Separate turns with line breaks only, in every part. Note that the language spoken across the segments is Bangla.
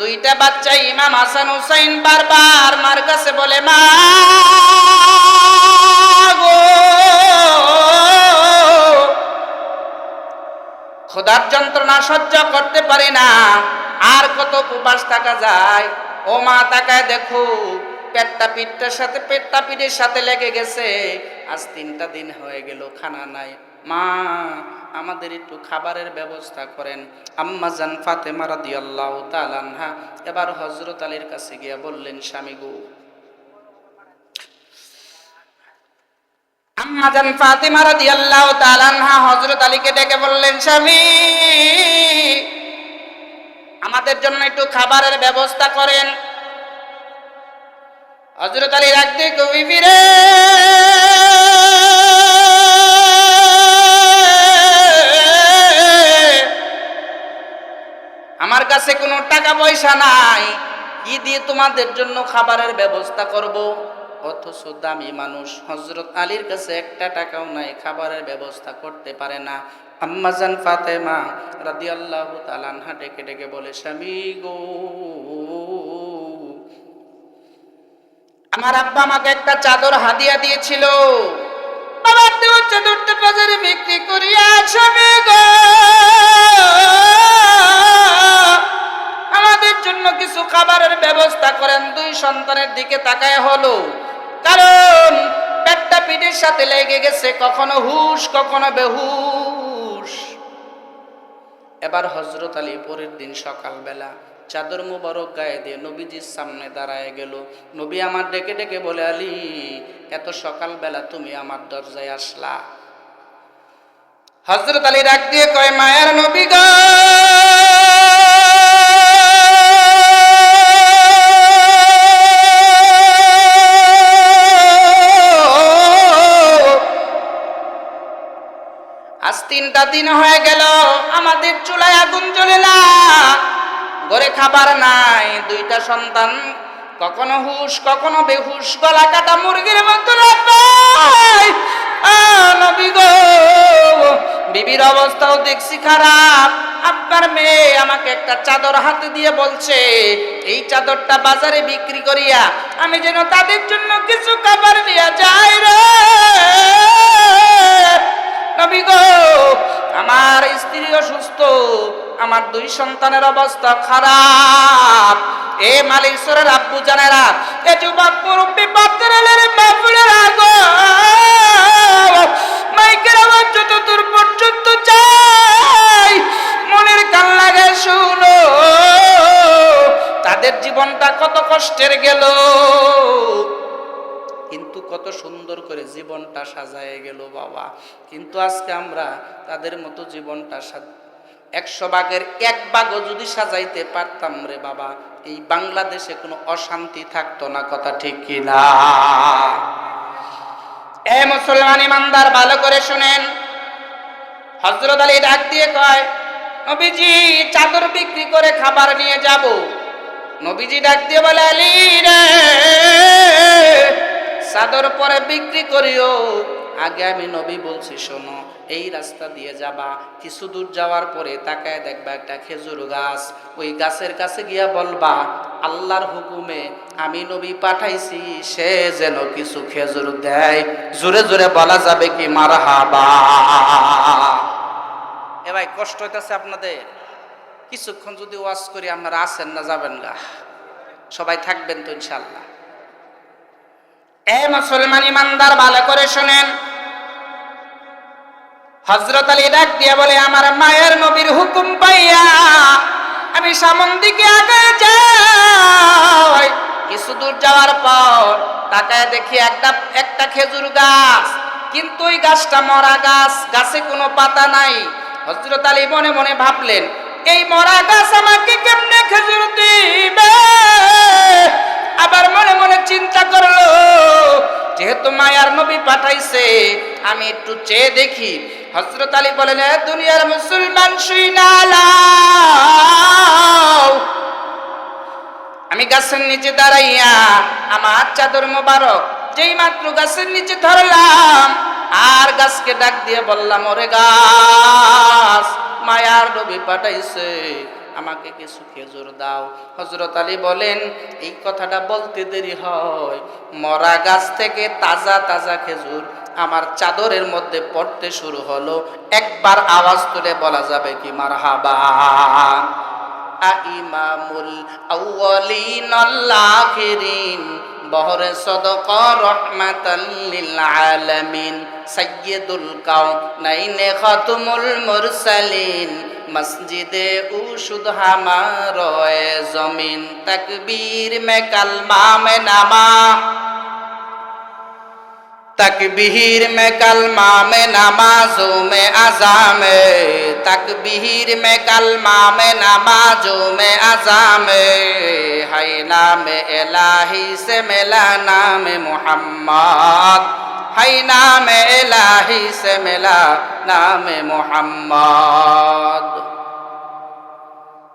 দুইটা বাচ্চা ইমাম হাসান হুসাইন বারবার মার কাছে বলে, মা গো। খোদার যন্ত্রণা সহ্য করতে পারি না, আর কত উপবাস থাকা যায়। ও মা, তাকায় দেখো, পেটটা পিঠটার সাথে, পেটটা পিঠের সাথে লেগে গেছে। আজ তিনটা দিন হয়ে গেল, খানা নাই। মা, আমাদের একটু খাবারের ব্যবস্থা করেন। আম্মা জান ফাতেমা রাদিয়াল্লাহু তাআলা আনহা এবার হযরত আলীর কাছে গিয়ে বললেন, স্বামী গো। আম্মা জান ফাতেমা রাদিয়াল্লাহু তাআলা আনহা হযরত আলীকে ডেকে বললেন, স্বামী, আমাদের জন্য একটু খাবারের ব্যবস্থা করেন। হযরত আলী রাখতে কবি ফিরে। আমার কাছে কোনো টাকা পয়সা নাই। কি দিয়ে তোমাদের জন্য খাবারের ব্যবস্থা করব? অথচ দামি মানুষ হজরত আলীর কাছে একটা টাকাও নাই, খাবারের ব্যবস্থা করতে পারে না। আম্মাজান ফাতেমা রাদিয়াল্লাহু তাআলা তালানহা ডেকে ডেকে বলে, স্বামী গো, আমার আব্বা আমাকে একটা চাদর হাদিয়া দিয়েছিল। বাবার দেওয়া চাদরটা বাজারে বিক্রি করিয়া, স্বামী গো জন্য কিছু খাবারের ব্যবস্থা করেন। দুই সন্তানের দিকে তাকায় হলো। কারণ পেটটা পিঠের সাথে লেগে গেছে, কখনো হুশ, কখনো বেহুশ। এবার হজরত আলী পরের দিন সকালবেলা চাদর মুবারক গায়ে দিয়ে নবীজির সামনে দাঁড়ায় গেল। নবী আমার ডেকে ডেকে বলে, আলী, এত সকালবেলা তুমি আমার দরজায় আসলা। হজরত আলী ডাক দিয়ে কয়, মায়ের নবী গো! দিন হয়ে গেল, আমাদের চুলায় আগুন জ্বলে না। ঘরে খাবার নাই, দুইটা সন্তান কখনো হুশ, কখনো বেহুশ, গলা কাটা মুরগির মতো গো, বিবির অবস্থাও দেখছি খারাপ। আপনার মেয়ে আমাকে একটা চাদর হাতে দিয়ে বলছে, এই চাদরটা বাজারে বিক্রি করিয়া আমি যেন তাদের জন্য কিছু খাবার নিয়ে যাই রে। নবী গো আমার স্ত্রী অসুস্থ, আমার দুই সন্তানের অবস্থা খারাপ। এ মালিশ্বরের আব্বু জানেরা, এ যুবক মুরব্বী বাচ্চারা বাপুরের আগো। মাইকের আওয়াজ যত দূর পর্যন্ত চাই মনের কান লাগে শুনো। তাদের জীবনটা কত কষ্টের গেল। কত সুন্দর করে জীবনটা সাজায় গেল বাবা। কিন্তু আজকে আমরা তাদের মতো জীবনটা একশো ভাগের এক ভাগও যদি সাজাইতে পারতাম রে বাবা, এই বাংলাদেশে কোনো অশান্তি থাকতো না, কথা ঠিক কিনা এ মুসলমান ইমানদার, ভালো করে শুনেন। হজরত আলী ডাক দিয়ে কয়, নবীজি, চাদর বিক্রি করে খাবার নিয়ে যাব। নবীজি ডাক দিয়ে বলে, আলী রে চাদর পরে বিক্রি করিও। আগে আমি নবী বলছি, শোনো, এই রাস্তা দিয়ে যাবা। কিছু দূর যাওয়ার পরে তাকায় দেখবা একটা খেজুর গাছ। ওই গাছের কাছে গিয়া বলবা, আল্লাহর হুকুমে আমি নবী পাঠাইছি, সে যেন কিছু খেজুর দেয়। জোরে জোরে বলা যাবে কি মারা হাবা এ ভাই, কষ্ট হইতেছে আপনাদের? কিছুক্ষণ যদি ওয়াজ করি, আপনারা আসেন না, যাবেন গা সবাই থাকবেন তো ইনশাল্লাহ এ মুসলমান ইমানদার, ভালো করে শুনেন। হজরত আলী ডাক দিয়ে বলে, আমার মায়ের নবীর হুকুম পাইয়া আমি সামন দিকে আগে যাই। কিছু দূর যাওয়ার পর তাকায় দেখি একটা একটা খেজুর গাছ। কিন্তু ওই গাছটা মরা গাছ, গাছে কোনো পাতা নাই। হজরত আলী মনে মনে ভাবলেন, এই মরা গাছ আমাকে কেমনে খেজুর দিবে? আবার মনে মনে চিন্তা করল, যেহেতু মায়ার নবী পাঠাইছে, আমি একটু চেয়ে দেখি। হজরত আলী বলেন দুনিয়ার মুসলমান আমি গাছের নিচে দাঁড়াইয়া আমার চাদর মোবারক যেই মাত্র গাছের নিচে ধরলাম, আর গাছকে ডাক দিয়ে বললাম, ওরে গাছ, মায়ার নবী পাঠাইছে। আমাকে কিছু খেজুর দাও। হজরত আলী বলেন, এই কথাটা বলতে দেরি হয়। মরা গাছ থেকে তাজা তাজা খেজুর আমার চাদরের মধ্যে পড়তে শুরু হলো। একবার আওয়াজ তুলে বলা যাবে কি মার হাবা ইমামুল আউয়ালিন আখিরিন বহরে সদক রহমাতাল লিল আলামিন, সাইয়্যিদুল কাউনাইনে খাতুমুল মুরসালিন মসজিদে ও শুধু হামার জমিন তকবীর মে কলমা মে নামা। তকবীর মে কলমা মে নামাজো মে আজাম তকবীর মে কলমা মে নামাজো মে আজাম হাই নাম এলাহি সে মেলা নাম মোহাম্মদ হাই নাম এলাহি সে মেলা নাম মোহাম্মদ।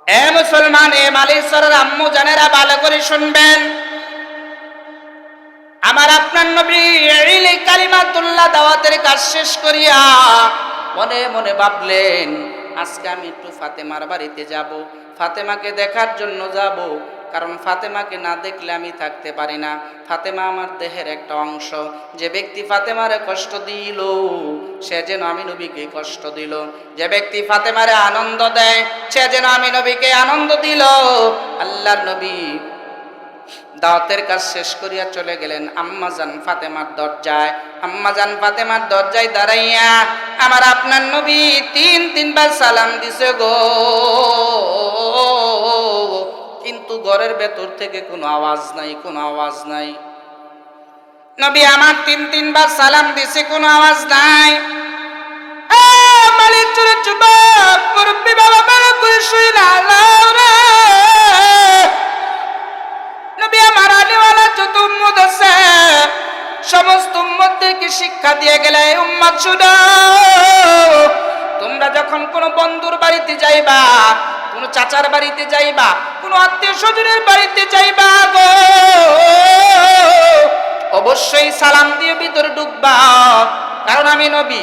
এ মুসলমান, এ মালিক সরের আম্মু জানেরা ভালো করে শুনবেন। আমার আপনার নবী কালিমাতুল্লাহ দাওয়াতের কাজ শেষ করিয়া মনে মনে ভাবলেন, আজকে আমি একটু ফাতেমার বাড়িতে যাব, ফাতেমাকে দেখার জন্য যাব, কারণ ফাতেমাকে না দেখলে আমি থাকতে পারি না। ফাতেমা আমার দেহের একটা অংশ। যে ব্যক্তি ফাতেমারে কষ্ট দিল, সে যেন আমি নবীকে কষ্ট দিল। যে ব্যক্তি ফাতেমারে আনন্দ দেয়, সে যেন আমি নবীকে আনন্দ দিল। আল্লাহর নবী দাওয়াতের কাজ শেষ করিয়া চলে গেলেন। আম্মাজান ফাতেমার দরজায়। আম্মাজান ফাতেমার দরজায় দাঁড়াইয়া, আমার আপনার নবী তিন, তিনবার সালাম দিছে গো। কিন্তু ঘরের ভেতর থেকে কোনো আওয়াজ নাই, কোনো আওয়াজ নাই। নবী, আমার তিন, তিনবার সালাম দিছে, কোনো আওয়াজ নাই। মালিক চুরে মুরব্বি বাবা শুই না যত উম্মত আছে। সমস্ত উম্মতদেরকে শিক্ষা দিয়ে গেলে উম্মত শুনো তোমরা যখন কোনো বন্ধুর বাড়িতে যাইবা, কোনো চাচার বাড়িতে যাইবা, কোনো আত্মীয় স্বজনের বাড়িতে যাইবা গো, অবশ্যই সালাম দিয়ে ভিতরে ঢুকবা। কারণ আমি নবী,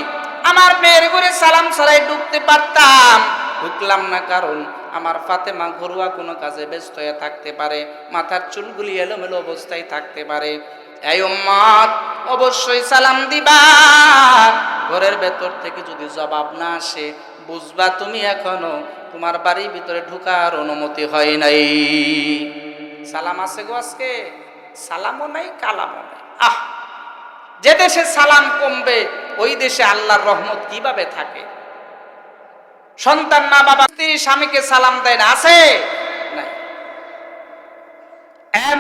আমার মেয়ের ঘরে সালাম ছাড়াই ঢুকতে পারতাম। ঢুকলাম না কারণ আমার ফাতেমা ঘরোয়া কোনো কাজে ব্যস্ত হয়ে থাকতে পারে, মাথার চুলগুলি এলোমেলো অবস্থায় থাকতে পারে। এই উম্মত, অবশ্যই সালাম দিবা। ঘরের ভেতর থেকে যদি জবাব না আসে, বুঝবা তুমি এখনও তোমার বাড়ির ভিতরে ঢুকার অনুমতি হয় নাই। সালাম আছে গো আজকে? সালামও নাই, কালামও নাই। আহ! যে দেশে সালাম কমবে, ওই দেশে আল্লাহর রহমত কীভাবে থাকে? সন্তান মা বাবা, স্ত্রী, স্বামীকে সালাম দেয় না, আছে?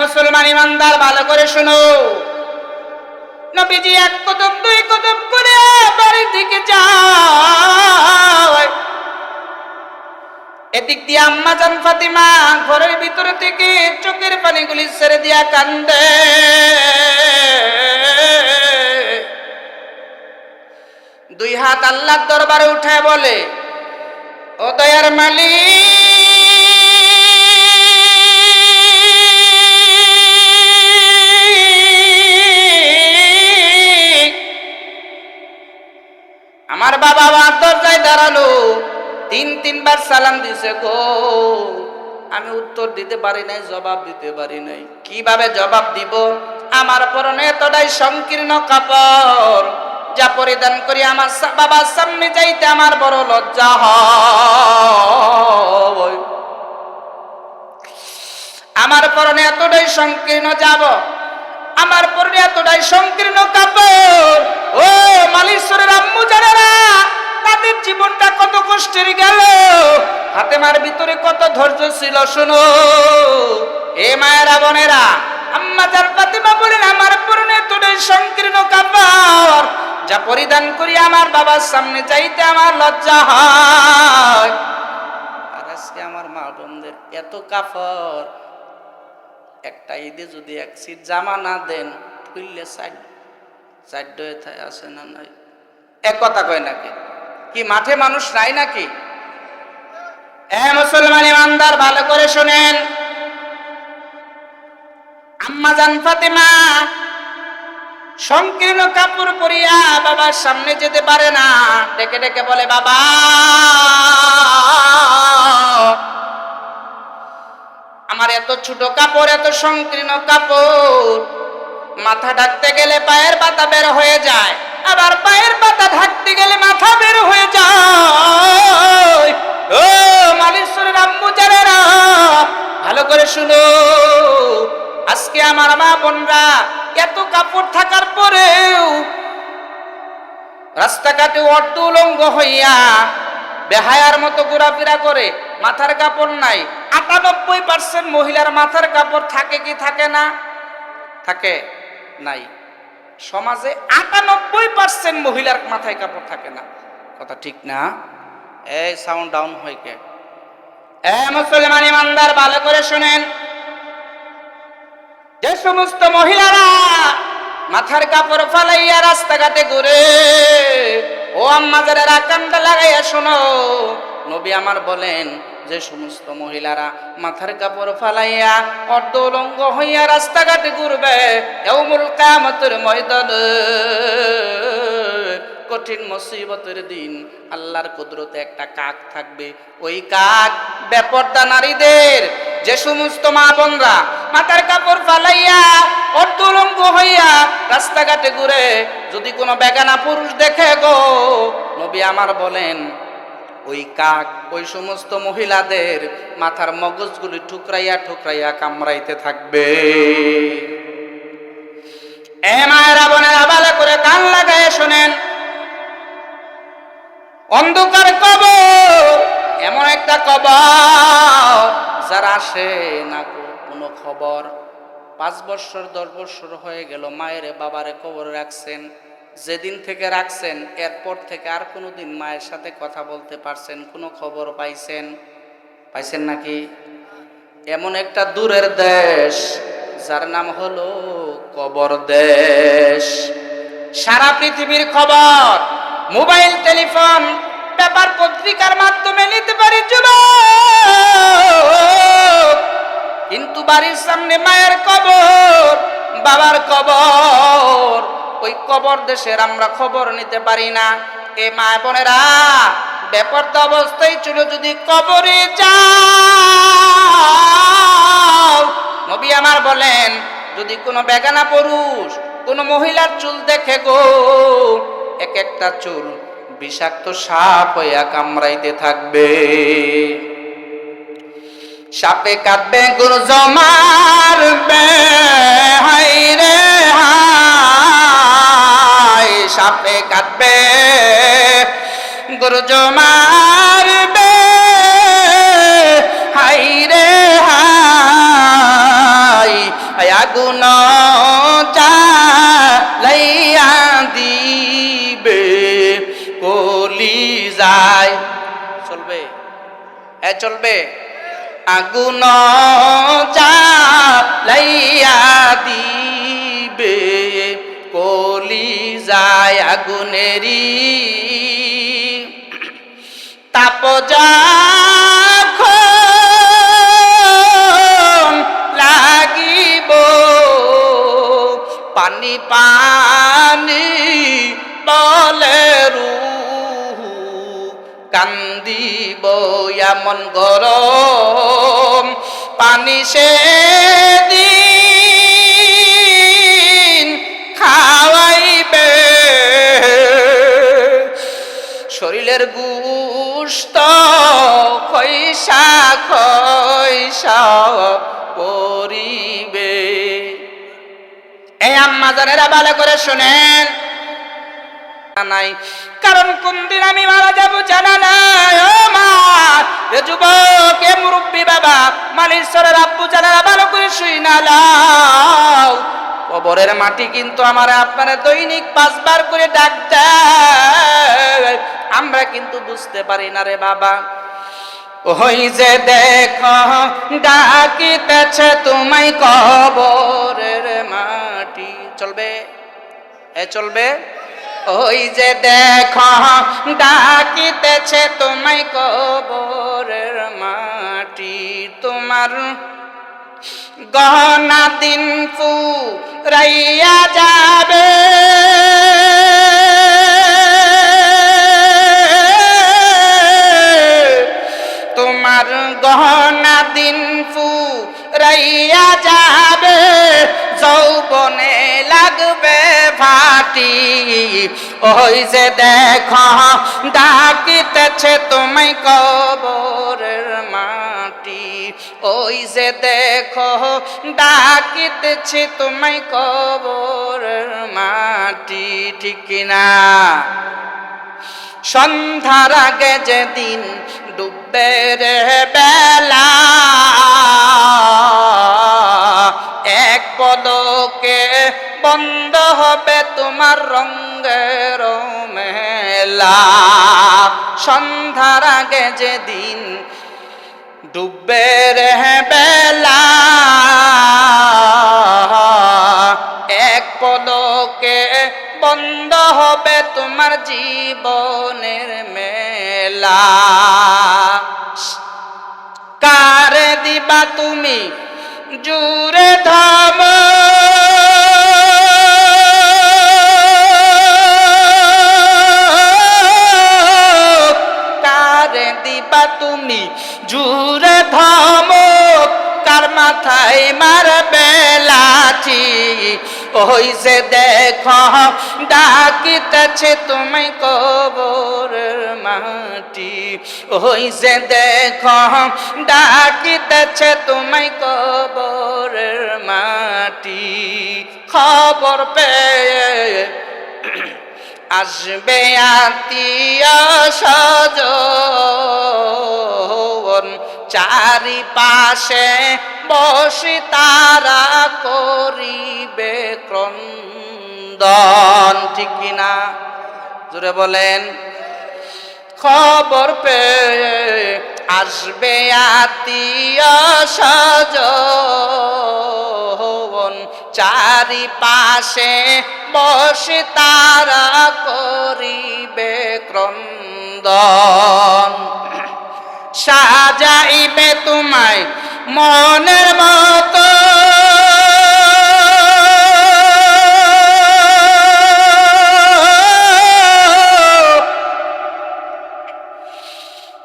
মুসলমান ইমানদার, ভালো করে শোনো। নবীজি এক কদম, দুই কদম করে বাড়ির দিকে যায়। এদিক দিয়ে আম্মা জান ফাতিমা ঘরের ভিতরে থেকে চোখের পানিগুলি ছেড়ে দিয়া কান্দে। দুই হাত আল্লাহর দরবারে উঠায় বলে দয়ার মালিক আমার বাবা আমার দরজায় দাঁড়াল। তিন, তিনবার সালাম দিছে গো। আমি উত্তর দিতে পারি নাই, জবাব দিতে পারি নাই। কীভাবে জবাব দিব? আমার পরনে এতটাই সংকীর্ণ কাপড়। যা পরিধান করি, আমার বাবার সামনে যাইতে আমার বড় লজ্জা হয়। আমার পরনে এতটাই সংকীর্ণ যাব, আমার পরনে এতটাই সংকীর্ণ কাপড়। ও মালিশ্বরের আম্মু জানারা, তাদের জীবনটা কত কষ্টের গেল। হাতেমার ভিতরে কত ধৈর্য ছিল, শুনো। এ মায়েরা বোনেরা আম্মা বলেন, আমার পরনে কাপড়। যা পরিধান আমার বাবার সামনে, চাইতে আমার লজ্জা হয়। আর আজকে আমার এত একটা ঈদে যদি এক সিট জামা না হয়ে নাই? এক কথা কয় নাকি? কি মাঠে মানুষ নাই নাকি? এ মুসলমান ইমানদার, ভালো করে শোনেন। আম্মা জান ফাতেমা, সংকীর্ণ কাপড় পরিয়া বাবার সামনে যেতে পারে না। ডেকে ডেকে বলে, বাবা, আমার এত ছোট কাপড়, এত সংকীর্ণ কাপড়, মাথা ঢাকতে গেলে পায়ের পাতা বের হয়ে যায়, আবার পায়ের পাতা ঢাকতে গেলে মাথা বের হয়ে যায়। ও মালিশ্বরের আম্মু জানেরা, ভালো করে শুনো। আজকে আমার মা বোনরা এত কাপড় থাকার পরেও রাস্তাঘাটে অর্ধ উলঙ্গ হইয়া বেহায়ার মতো ঘোরাফেরা করে, মাথার কাপড় নাই। আটানব্বই পার্সেন্ট মহিলার মাথার কাপড় থাকে কি থাকে না? থাকে নাই। সমাজে আটানব্বই পার্সেন্ট মহিলার মাথায় কাপড় থাকে না। কথা ঠিক না? এই সাউন্ড ডাউন হয় কে? এ মুসলমান ইমানদার, ভালো করে শুনেন। যে সমস্ত মহিলারা মাথার কাপড় ফালাইয়া রাস্তাঘাটে ঘুরে, ও আম্মা যারা রাকানটা লাগাইয়া শোনো। নবী আমার বলেন, যে সমস্ত মহিলারা মাথার কাপড় ফালাইয়া অর্ধ উলঙ্গ হইয়া রাস্তাঘাটে ঘুরবে এমুল কামতের ময়দানে কঠিন মুসিবতের দিন। আল্লাহর কুদরতে একটা কাক থাকবে। ওই কাক বেপর্দা নারীদের। যে সমস্ত মা বোনরা মাথার কাপড় ফালাইয়া অর্ধলঙ্গ হইয়া রাস্তাঘাটে ঘুরে, যদি কোনো বেগানা পুরুষ দেখে গো, নবী আমার বলেন, ওই কাক, ওই সমস্ত মহিলাদের মাথার মগজগুলি ঠুকরাইয়া ঠুকরাইয়া কামড়াইতে থাকবে। এ মায়েরা বোনেরা ভালো করে কান লাগায় শোনেন, অন্ধকার কবর, এমন একটা কবর যার আসে না কোনো খবর। পাঁচ বছর, দশ বছর হয়ে গেল, মায়ের বাবারে কবর রাখছেন। যেদিন থেকে রাখছেন, এরপর থেকে আর কোনো দিন মায়ের সাথে কথা বলতে পারছেন, কোনো খবর পাইছেন? পাইছেন নাকি? এমন একটা দূরের দেশ, যার নাম হলো কবর দেশ। সারা পৃথিবীর খবর, মোবাইল, টেলিফোন পেপার পত্রিকার মাধ্যমে নিতে পারি কিন্তু বাড়ির সামনে মায়ের কবর, বাবার কবর, ওই কবর দেশের আমরা খবর নিতে পারি না। এ মা বোনেরা বেপরত অবস্থায় ছিল যদি কবরে যাও। নবী আমার বলেন, যদি কোনো বেগানা পুরুষ, কোনো মহিলার চুল দেখে গো, এক একটা চুল বিষাক্ত সাপ হইয়া কামড়াইতে থাকবে। সাপে কাটবে গুরু জমারবে হাই রে হাই সাপে কাটবে গুরু জমারবে হাই রে হাই আগুন হ্যাঁ চলবে। আগুন লাইয়া দিবে কলি যায় আগুনেরি তাপ যখন এমন গরম, পানি সে দিন খাওয়াইবে। শরীরের গুস্ত খৈসা খৈসা পরিবে আম্মা জানেরা ভালো করে শুনেন। নাই। কারণ কোন দিন আমি মারা যাব জানা নাই। ও মা যুবক, এ মুরব্বী বাবা মালিশ্বরের আব্বু জানারা ভালো করে শুই না লাও। কবরের মাটি কিন্তু আমার আপনারা দৈনিক পাঁচবার করে ডাক দেয়। আমরা কিন্তু বুঝতে পারি না রে বাবা। ওই যে দেখো, ডাকিতেছে তোমায় কবরের মাটি। চলবে? এ চলবে? ওই যে দেখো, ডাকিতেছে তোমায় কবরের মাটি। তোমার গহনা দিন ফু রাইয়া যাবে। তোমার গহনা দিন ফু রাইয়া যাবে। যৌবনে লাগবে ভাটি ওই যে দেখো, ডাকিতেছে তুমি কবরের মাটি। ওই যে দেখো, ডাকিতেছে তুমি কবরের মাটি। ঠিক কিনা? সন্ধ্যার আগে যেদিন ডুববে রে বেলা, এক পদকে বন্ধ হবে তোমার রঙ্গের মেলা। সন্ধ্যার আগে যেদিন ডুববে রে বেলা। এক পদকে বন্ধ হবে তোমার জীবনের মেলা। কারে দিবা তুমি জুরে ধাম তুমি জুরে ধমক কার মাথায় মারবে লাঠি? ওই যে দেখো, ডাকিতেছে তুমি কবরের মাটি। ওই যে দেখো, ডাকিতেছে তুমি কবরের মাটি। খবর পেয়ে আসবে আত্মীয় স্বজন চারিপাশে বসে তারা করিবে ক্রন্দন, ঠিক কিনা জোরে বলেন, খবর পেয়ে আসবে আত্মীয় স্বজন। চারিপাশে বসে তারা করিবে ক্রন্দন। সাজাইবে তোমায় মনের মতো।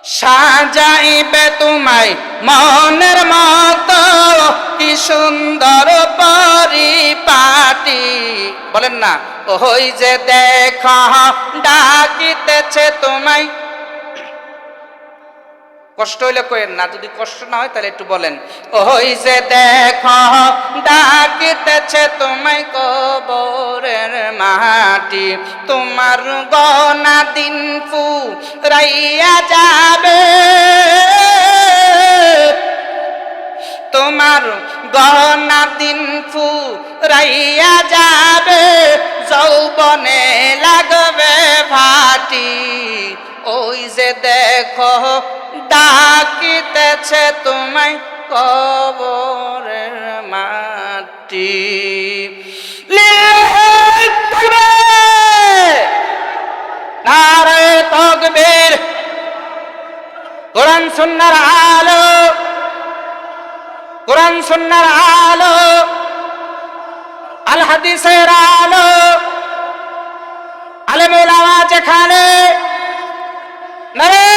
সাজাইবে তোমায় মনের মতো। কি সুন্দর পরিপাটি। বলেন না, ওই যে দেখ, ডাকিতেছে তোমায় কষ্ট হইলে কইেন না, যদি কষ্ট না হয় তাহলে একটু বলেন। ওই যে দেখো, ডাকিতেছে তোমায় কবরের মাটি। তোমার গনা দিন ফু রাইয়া যাবে। তোমার গহনা দিন ফু রাইয়া যাবে। যৌবনে লাগবে ভাটি। ওই যে দেখো ডাকিতেছে তোমায় কবরের মাটি। নারে তকবীর। কোরআন সুন্নার আলো। কোরআন সুন্নার আলো। আল হাদিসের আলো। আলেমুল আওয়াজ এখানে। নারে